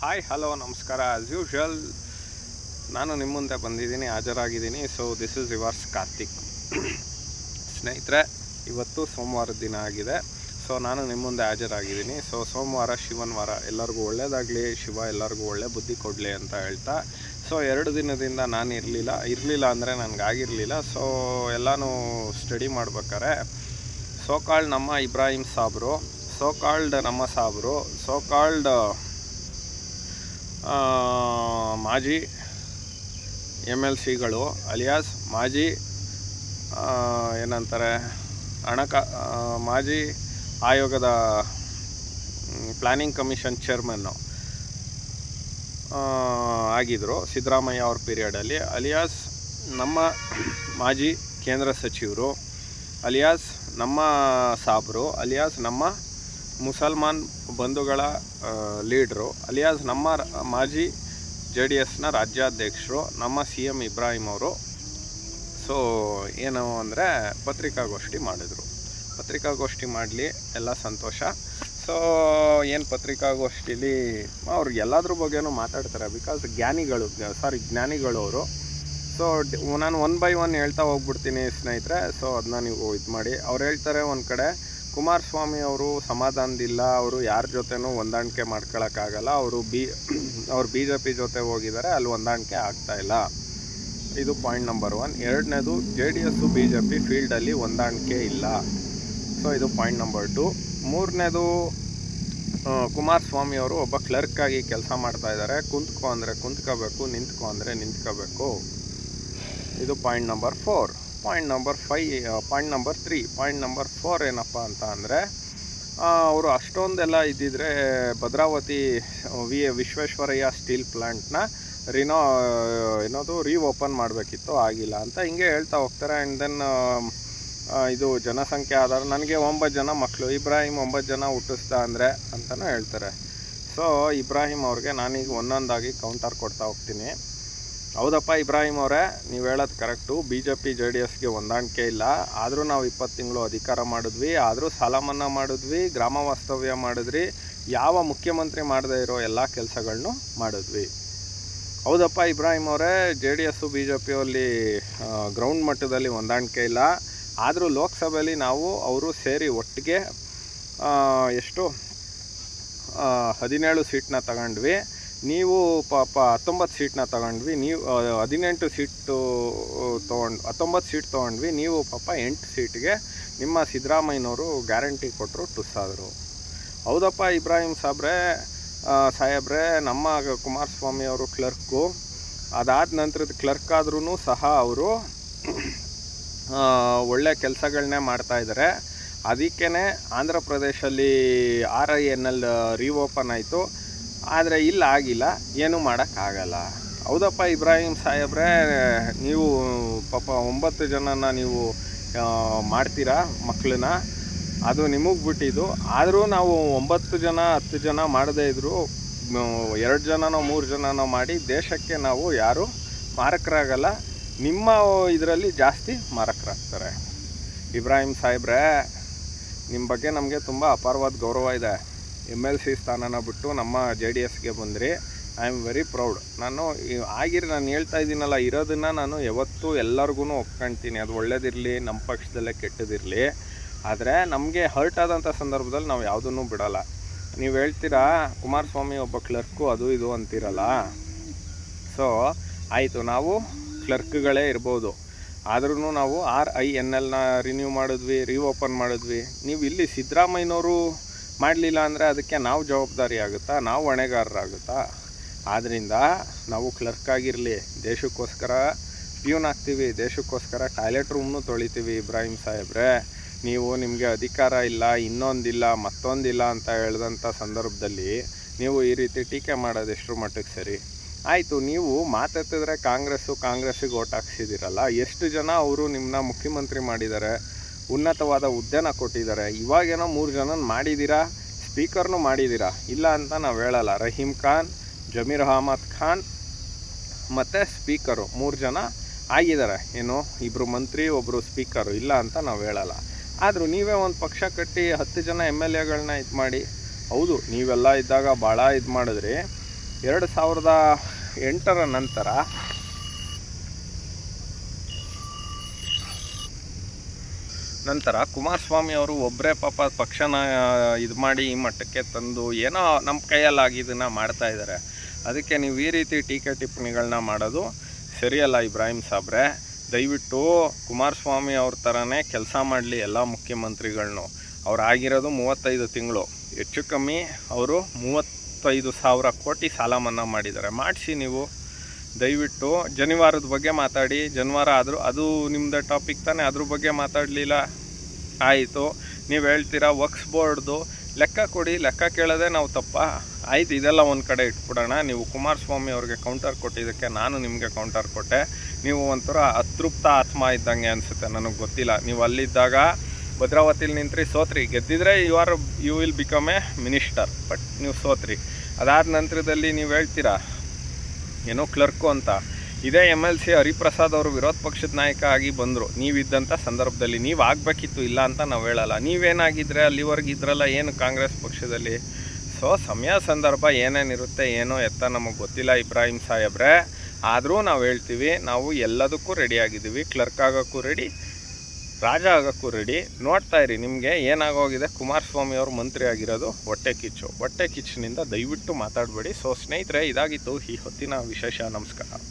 Hi hello ನಮಸ್ಕಾರ. As usual ನಾನು ನಿಮ್ಮ ಮುಂದೆ ಬಂದಿದ್ದೀನಿ, ಹಾಜರಾಗಿದ್ದೀನಿ. So this is Rivers Karthik ಸ್ನೇಹಿತರೆ, ಇವತ್ತು ಸೋಮವಾರದ ದಿನ ಆಗಿದೆ. ಸೊ ನಾನು ನಿಮ್ಮ ಮುಂದೆ ಹಾಜರಾಗಿದ್ದೀನಿ. ಸೊ ಸೋಮವಾರ ಶಿವನ ವಾರ ಎಲ್ಲರಿಗೂ ಒಳ್ಳೆಯದಾಗಲಿ ಶಿವ ಎಲ್ಲರಿಗೂ ಒಳ್ಳೆ ಬುದ್ಧಿ ಕೊಡಲಿ ಅಂತ ಹೇಳ್ತಾ. ಸೊ ಎರಡು ದಿನದಿಂದ ನಾನು ಇರಲಿಲ್ಲ. ಇರಲಿಲ್ಲ ಅಂದರೆ ನನಗಾಗಿರಲಿಲ್ಲ ಸೊ ಎಲ್ಲನೂ ಸ್ಟಡಿ ಮಾಡ್ಬೇಕಾರೆ. ಸೋಕಾಲ್ಡ್ ನಮ್ಮ ಇಬ್ರಾಹಿಂ ಸಾಬ್ರು. ಸೋಕಾಲ್ಡ್ ನಮ್ಮ ಸಾಬ್ರು. ಸೋಕಾಲ್ಡ್ ಮಾಜಿ ಎಂ ಎಲ್ ಸಿಗಳು ಅಲಿಯಾಸ್, ಮಾಜಿ ಏನಂತಾರೆ ಹಣಕಾ ಮಾಜಿ ಆಯೋಗದ ಪ್ಲ್ಯಾನಿಂಗ್ ಕಮಿಷನ್ ಚೇರ್ಮನ್ನು ಆಗಿದ್ದರು ಸಿದ್ದರಾಮಯ್ಯ ಅವ್ರ ಪೀರಿಯಡಲ್ಲಿ. ಅಲಿಯಾಸ್ ನಮ್ಮ ಮಾಜಿ ಕೇಂದ್ರ ಸಚಿವರು, ಅಲಿಯಾಸ್ ನಮ್ಮ ಸಾಬ್ರು, ಅಲಿಯಾಸ್ ನಮ್ಮ ಮುಸಲ್ಮಾನ್ ಬಂಧುಗಳ ಲೀಡ್ರು, ಅಲಿಯಾಸ್ ನಮ್ಮ ಮಾಜಿ ಜೆ ಡಿ ಎಸ್ನ ರಾಜ್ಯಾಧ್ಯಕ್ಷರು, ನಮ್ಮ ಸಿ ಎಂ ಇಬ್ರಾಹಿಂ ಅವರು. ಸೊ, ಏನು ಅಂದರೆ ಪತ್ರಿಕಾಗೋಷ್ಠಿ ಮಾಡಿದರು. ಪತ್ರಿಕಾಗೋಷ್ಠಿ ಮಾಡಲಿ, ಎಲ್ಲ ಸಂತೋಷ. ಸೊ, ಏನು ಪತ್ರಿಕಾಗೋಷ್ಠಿಲಿ ಅವ್ರು ಎಲ್ಲದ್ರ ಬಗ್ಗೆನೂ ಮಾತಾಡ್ತಾರೆ. ಬಿಕಾಸ್ ಜ್ಞಾನಿಗಳು ಸಾರಿ ಜ್ಞಾನಿಗಳು ಅವರು. ಸೊ ನಾನು ಒನ್ ಬೈ ಒನ್ ಹೇಳ್ತಾ ಹೋಗ್ಬಿಡ್ತೀನಿ ಸ್ನೇಹಿತರೆ. ಸೊ ಅದನ್ನ ನೀವು ಇದು ಮಾಡಿ ಅವ್ರು ಹೇಳ್ತಾರೆ ಒಂದು ಕಡೆ ಕುಮಾರಸ್ವಾಮಿ ಅವರು ಸಮಾಧಾನದಿಲ್ಲ, ಅವರು ಯಾರ ಜೊತೆನೂ ಹೊಂದಾಣಿಕೆ ಮಾಡ್ಕೊಳಕ್ಕಾಗಲ್ಲ, ಅವರು ಬಿ, ಅವ್ರು ಬಿ ಜೆ ಪಿ ಜೊತೆ ಹೋಗಿದ್ದಾರೆ, ಅಲ್ಲಿ ಹೊಂದಾಣಿಕೆ ಆಗ್ತಾ ಇಲ್ಲ. ಇದು ಪಾಯಿಂಟ್ ನಂಬರ್ ಒನ್ ಎರಡನೇದು, J D S B J P ಫೀಲ್ಡಲ್ಲಿ ಹೊಂದಾಣಿಕೆ ಇಲ್ಲ. ಸೊ ಇದು ಪಾಯಿಂಟ್ ನಂಬರ್ ಟು ಮೂರನೇದು ಕುಮಾರಸ್ವಾಮಿ ಅವರು ಒಬ್ಬ ಕ್ಲರ್ಕಾಗಿ ಕೆಲಸ ಮಾಡ್ತಾ ಇದ್ದಾರೆ. ಕುಂತ್ಕೋ ಅಂದರೆ ಕುಂತ್ಕೋಬೇಕು, ನಿಂತ್ಕೋ ಅಂದರೆ ನಿಂತ್ಕೋಬೇಕು. ಇದು point number four point number five point number three point number four ಏನಪ್ಪ ಅಂತ ಅಂದರೆ ಅವರು ಅಷ್ಟೊಂದೆಲ್ಲ ಇದ್ದಿದ್ರೆ ಭದ್ರಾವತಿ ವಿ ವಿಶ್ವೇಶ್ವರಯ್ಯ ಸ್ಟೀಲ್ ಪ್ಲ್ಯಾಂಟ್ನ ರಿನೋ ಏನೋದು ರೀಓಪನ್ ಮಾಡಬೇಕಿತ್ತು, ಆಗಿಲ್ಲ ಅಂತ ಹಿಂಗೆ ಹೇಳ್ತಾ ಹೋಗ್ತಾರೆ. ಆ್ಯಂಡ್ ದೆನ್ ಇದು ಜನಸಂಖ್ಯೆ ಆಧಾರ, ನನಗೆ ಒಂಬತ್ತು ಜನ ಮಕ್ಕಳು ಇಬ್ರಾಹಿಂ ಒಂಬತ್ತು ಜನ ಹುಟ್ಟಿಸ್ತಾ ಅಂದರೆ ಅಂತಲೂ ಹೇಳ್ತಾರೆ. ಸೊ ಇಬ್ರಾಹಿಂ ಅವ್ರಿಗೆ ನಾನೀಗ ಒಂದೊಂದಾಗಿ ಕೌಂಟರ್ ಕೊಡ್ತಾ ಹೋಗ್ತೀನಿ. ಹೌದಪ್ಪ ಇಬ್ರಾಹಿಂ ಅವರೇ, ನೀವು ಹೇಳೋದು correct B J P J D ಎಸ್ಗೆ ಹೊಂದಾಣಿಕೆ ಇಲ್ಲ. ಆದರೂ ನಾವು ಇಪ್ಪತ್ತು ತಿಂಗಳು ಅಧಿಕಾರ ಮಾಡಿದ್ವಿ. ಆದರೂ ಸಾಲ ಮನ್ನಾ ಮಾಡಿದ್ವಿ, ಗ್ರಾಮ ವಾಸ್ತವ್ಯ ಮಾಡಿದ್ರಿ. ಯಾವ ಮುಖ್ಯಮಂತ್ರಿ ಮಾಡದೇ ಇರೋ ಎಲ್ಲ ಕೆಲಸಗಳನ್ನು ಮಾಡಿದ್ವಿ. ಹೌದಪ್ಪ ಇಬ್ರಾಹಿಂ ಅವರೇ J D S B J ಪಿಯಲ್ಲಿ ಗ್ರೌಂಡ್ ಮಟ್ಟದಲ್ಲಿ ಹೊಂದಾಣಿಕೆ ಇಲ್ಲ. ಆದರೂ ಲೋಕಸಭೆಯಲ್ಲಿ ನಾವು ಅವರು ಸೇರಿ ಒಟ್ಟಿಗೆ ಎಷ್ಟು ಹದಿನೇಳು ಸೀಟ್ನ ತಗೊಂಡ್ವಿ. ನೀವು ಪಾಪ ಹತ್ತೊಂಬತ್ತು ಸೀಟ್ನ ತಗೊಂಡ್ವಿ, ನೀವು ಹದಿನೆಂಟು ಸೀಟು ತೊಗೊಂಡು, ಹತ್ತೊಂಬತ್ತು ಸೀಟ್ ತೊಗೊಂಡ್ವಿ, ನೀವು ಪಾಪ ಎಂಟು ಸೀಟ್ಗೆ ನಿಮ್ಮ ಸಿದ್ದರಾಮಯ್ಯನವರು ಗ್ಯಾರಂಟಿ ಕೊಟ್ಟರು ಟುಸ್ಸಾದರು ಹೌದಪ್ಪ ಇಬ್ರಾಹಿಂ ಸಾಬ್ರೆ ಸಾಹೇಬ್ರೆ, ನಮ್ಮ ಕುಮಾರಸ್ವಾಮಿ ಅವರು ಕ್ಲರ್ಕು, ಅದಾದ ನಂತರದ ಕ್ಲರ್ಕ್ ಆದ್ರೂ ಸಹ ಅವರು ಒಳ್ಳೆ ಕೆಲಸಗಳನ್ನೇ ಮಾಡ್ತಾಯಿದ್ದಾರೆ ಅದಕ್ಕೇ Andhra ಪ್ರದೇಶಲ್ಲಿ R I N L reopen ಆಯಿತು. ಆದರೆ ಇಲ್ಲ, ಆಗಿಲ್ಲ. ಏನೂ ಮಾಡೋಕ್ಕಾಗಲ್ಲ. ಹೌದಪ್ಪ ಇಬ್ರಾಹಿಂ ಸಾಹೇಬ್ರೆ, ನೀವು ಪಾಪ ಒಂಬತ್ತು ಜನನ ನೀವು ಮಾಡ್ತೀರಾ ಮಕ್ಕಳನ್ನ ಅದು ನಿಮಗೆ ಬಿಟ್ಟಿದ್ದು. ಆದರೂ ನಾವು ಒಂಬತ್ತು ಜನ, ಹತ್ತು ಜನ ಮಾಡದೇ ಇದ್ದರೂ ಎರಡು ಜನನೋ, ಮೂರು ಜನನೋ ಮಾಡಿ ದೇಶಕ್ಕೆ ನಾವು ಯಾರು ಮಾರಕರಾಗಲ್ಲ. ನಿಮ್ಮ ಇದರಲ್ಲಿ ಜಾಸ್ತಿ ಮಾರಕರಾಗ್ತಾರೆ. ಇಬ್ರಾಹಿಂ ಸಾಹೇಬ್ರೆ, ನಿಮ್ಮ ಬಗ್ಗೆ ನಮಗೆ ತುಂಬ ಅಪಾರವಾದ ಗೌರವ ಇದೆ. ಎಂ ಎಲ್ ಸಿ ಸ್ಥಾನನ ಬಿಟ್ಟು ನಮ್ಮ ಜೆ ಡಿ ಎಸ್ಗೆ ಬಂದ್ರಿ. ಐ ಆಮ್ ವೆರಿ ಪ್ರೌಡ್ ನಾನು ಆಗಿರೋ ನಾನು ಹೇಳ್ತಾ ಇದ್ದೀನಲ್ಲ, ಇರೋದನ್ನು ನಾನು ಯಾವತ್ತೂ ಎಲ್ಲರಿಗೂ ಒಪ್ಕೊಳ್ತೀನಿ ಅದು ಒಳ್ಳೇದಿರಲಿ, ನಮ್ಮ ಪಕ್ಷದಲ್ಲೇ ಕೆಟ್ಟದಿರಲಿ. ಆದರೆ ನಮಗೆ ಹರ್ಟ್ ಆದಂಥ ಸಂದರ್ಭದಲ್ಲಿ ನಾವು ಯಾವುದನ್ನು ಬಿಡೋಲ್ಲ. ನೀವು ಹೇಳ್ತೀರಾ, ಕುಮಾರಸ್ವಾಮಿ ಒಬ್ಬ ಕ್ಲರ್ಕು ಅದು ಇದು ಅಂತಿರಲ್ಲ? ಸೊ ಆಯಿತು, ನಾವು ಕ್ಲರ್ಕ್ಗಳೇ ಇರ್ಬೋದು. ಆದ್ರೂ ನಾವು ಆರ್ ಐ ಎನ್ ಎಲ್ನ ರಿನ್ಯೂ ಮಾಡಿದ್ವಿ ರೀಓಪನ್ ಮಾಡಿದ್ವಿ. ನೀವು ಇಲ್ಲಿ ಸಿದ್ದರಾಮಯ್ಯನವರು ಮಾಡಲಿಲ್ಲ ಅಂದರೆ ಅದಕ್ಕೆ ನಾವು ಜವಾಬ್ದಾರಿ ಆಗುತ್ತಾ ನಾವು ಹೊಣೆಗಾರರಾಗುತ್ತಾ? ಆದ್ದರಿಂದ ನಾವು ಕ್ಲರ್ಕ್ ಆಗಿರಲಿ, ದೇಶಕ್ಕೋಸ್ಕರ ಪ್ಯೂನ್ ಆಗ್ತೀವಿ, ದೇಶಕ್ಕೋಸ್ಕರ ಟಾಯ್ಲೆಟ್ ರೂಮ್ನು ತೊಳಿತೀವಿ ಇಬ್ರಾಹಿಂ ಸಾಹೇಬ್ರೆ. ನೀವು ನಿಮಗೆ ಅಧಿಕಾರ ಇಲ್ಲ, ಇನ್ನೊಂದಿಲ್ಲ, ಮತ್ತೊಂದಿಲ್ಲ ಅಂತ ಹೇಳಿದಂಥ ಸಂದರ್ಭದಲ್ಲಿ ನೀವು ಈ ರೀತಿ ಟೀಕೆ ಮಾಡೋದು ಎಷ್ಟರ ಮಟ್ಟಿಗೆ ಸರಿ? ಆಯಿತು, ನೀವು ಮಾತೆತ್ತಿದ್ರೆ ಕಾಂಗ್ರೆಸ್ಸು ಕಾಂಗ್ರೆಸ್ಸಿಗೆ ಓಟ್ ಹಾಕ್ಸಿದ್ದೀರಲ್ಲ ಎಷ್ಟು ಜನ ಅವರು ನಿಮ್ಮನ್ನ ಮುಖ್ಯಮಂತ್ರಿ ಮಾಡಿದ್ದಾರೆ? ಉನ್ನತವಾದ ಹುದ್ದೆನ ಕೊಟ್ಟಿದ್ದಾರೆ. ಇವಾಗೇನೋ ಮೂರು ಜನ ಮಾಡಿದ್ದೀರಾ ಸ್ಪೀಕರ್ನು ಮಾಡಿದ್ದೀರಾ ಇಲ್ಲ ಅಂತ ನಾವು ಹೇಳಲ್ಲ. ರಹೀಮ್ ಖಾನ್, ಜಮೀರ್ ಅಹಮದ್ ಖಾನ್ ಮತ್ತು ಸ್ಪೀಕರು ಮೂರು ಜನ ಆಗಿದ್ದಾರೆ. ಏನು ಇಬ್ಬರು ಮಂತ್ರಿ ಒಬ್ಬರು ಸ್ಪೀಕರು ಇಲ್ಲ ಅಂತ ನಾವು ಹೇಳಲ್ಲ. ಆದರೂ ನೀವೇ ಒಂದು ಪಕ್ಷ ಕಟ್ಟಿ ಹತ್ತು ಜನ ಎಂ ಎಲ್ ಎಗಳನ್ನ ಇದು ಮಾಡಿ. ಹೌದು, ನೀವೆಲ್ಲ ಇದ್ದಾಗ ಭಾಳ ಇದು ಮಾಡಿದ್ರಿ. ಎರಡು ಸಾವಿರದ ಎಂಟರ ನಂತರ ನಂತರ ಕುಮಾರಸ್ವಾಮಿ ಅವರು ಒಬ್ಬರೇ ಪಾಪ ಪಕ್ಷನ ಇದು ಮಾಡಿ ಈ ಮಟ್ಟಕ್ಕೆ ತಂದು ಏನೋ ನಮ್ಮ ಕೈಯಲ್ಲಾಗಿ ಇದನ್ನು ಮಾಡ್ತಾ ಇದ್ದಾರೆ ಅದಕ್ಕೆ ನೀವು ಈ ರೀತಿ ಟೀಕೆ ಟಿಪ್ಪಣಿಗಳನ್ನ ಮಾಡೋದು ಸರಿಯಲ್ಲ ಇಬ್ರಾಹಿಂ ಸಾಬ್ರೆ. ದಯವಿಟ್ಟು ಕುಮಾರಸ್ವಾಮಿ ಅವ್ರ ಥರನೇ ಕೆಲಸ ಮಾಡಲಿ ಎಲ್ಲ ಮುಖ್ಯಮಂತ್ರಿಗಳನ್ನು ಅವ್ರು ಆಗಿರೋದು ಮೂವತ್ತೈದು ತಿಂಗಳು. ಹೆಚ್ಚು ಕಮ್ಮಿ ಅವರು ಮೂವತ್ತೈದು ಸಾವಿರ ಕೋಟಿ ಸಾಲ ಮನ್ನಾ ಮಾಡಿದ್ದಾರೆ ಮಾಡಿಸಿ ನೀವು. ದಯವಿಟ್ಟು ಜನಿವಾರದ ಬಗ್ಗೆ ಮಾತಾಡಿ. ಜನಿವಾರ ಆದರೂ ಅದು ನಿಮ್ಮದು ಟಾಪಿಕ್ ತಾನೇ, ಅದ್ರ ಬಗ್ಗೆ ಮಾತಾಡಲಿಲ್ಲ. ಆಯಿತು. ನೀವು ಹೇಳ್ತೀರಾ ವಕ್ಸ್ ಬೋರ್ಡ್ದು ಲೆಕ್ಕ ಕೊಡಿ, ಲೆಕ್ಕ ಕೇಳೋದೇ ನಾವು ತಪ್ಪ. ಆಯ್ತು, ಇದೆಲ್ಲ ಒಂದು ಕಡೆ ಇಟ್ಬಿಡೋಣ. ನೀವು ಕುಮಾರಸ್ವಾಮಿ ಅವ್ರಿಗೆ ಕೌಂಟರ್ ಕೊಟ್ಟಿದ್ದಕ್ಕೆ ನಾನು ನಿಮಗೆ ಕೌಂಟರ್ ಕೊಟ್ಟೆ. ನೀವು ಒಂಥರ ಅತೃಪ್ತ ಆತ್ಮ ಇದ್ದಂಗೆ ಅನಿಸುತ್ತೆ, ನನಗೆ ಗೊತ್ತಿಲ್ಲ. ನೀವು ಅಲ್ಲಿದ್ದಾಗ ಭದ್ರಾವತಿಲಿ ನಿಂತ್ರಿ ಸೋತ್ರಿ. ಗೆದ್ದಿದ್ರೆ you are you will become a minister but ನೀವು ಸೋತ್ರಿ. ಅದಾದ ನಂತರದಲ್ಲಿ ನೀವು ಹೇಳ್ತೀರಾ? ಏನೋ ಕ್ಲರ್ಕು ಅಂತ. ಇದೇ ಎಂ ಎಲ್ ಸಿ ಹರಿಪ್ರಸಾದ್ ಅವರು ವಿರೋಧ ಪಕ್ಷದ ನಾಯಕ ಆಗಿ ಬಂದರು. ನೀವಿದ್ದಂಥ ಸಂದರ್ಭದಲ್ಲಿ ನೀವು ಆಗಬೇಕಿತ್ತು, ಇಲ್ಲ ಅಂತ ನಾವು ಹೇಳಲ್ಲ. ನೀವೇನಾಗಿದ್ರೆ ಅಲ್ಲಿವರೆಗೆ ಇದ್ರಲ್ಲ ಏನು ಕಾಂಗ್ರೆಸ್ ಪಕ್ಷದಲ್ಲಿ? ಸೊ ಸಮಯ ಸಂದರ್ಭ ಏನೇನಿರುತ್ತೆ, ಏನೋ ಎತ್ತ ನಮಗೆ ಗೊತ್ತಿಲ್ಲ ಇಬ್ರಾಹಿಂ ಸಾಹೇಬ್ರೆ. ಆದರೂ ನಾವು ಹೇಳ್ತೀವಿ, ನಾವು ಎಲ್ಲದಕ್ಕೂ ರೆಡಿ ಆಗಿದ್ದೀವಿ ಕ್ಲರ್ಕ್ ಆಗೋಕ್ಕೂ ರೆಡಿ ರಾಜ ಆಗೋಕ್ಕೂ ರೆಡಿ ನೋಡ್ತಾ ಇರಿ, ನಿಮಗೆ ಏನಾಗೋಗಿದೆ? ಕುಮಾರಸ್ವಾಮಿ ಅವರು ಮಂತ್ರಿ ಆಗಿರೋದು ಹೊಟ್ಟೆ ಕಿಚ್ಚು. ಹೊಟ್ಟೆ ಕಿಚ್ಚಿನಿಂದ ದಯವಿಟ್ಟು ಮಾತಾಡಬೇಡಿ. ಸೊ, ಸ್ನೇಹಿತರೆ, ಇದಾಗಿತ್ತು ಈ ಹೊತ್ತಿನ ವಿಶೇಷ ನಮಸ್ಕಾರ.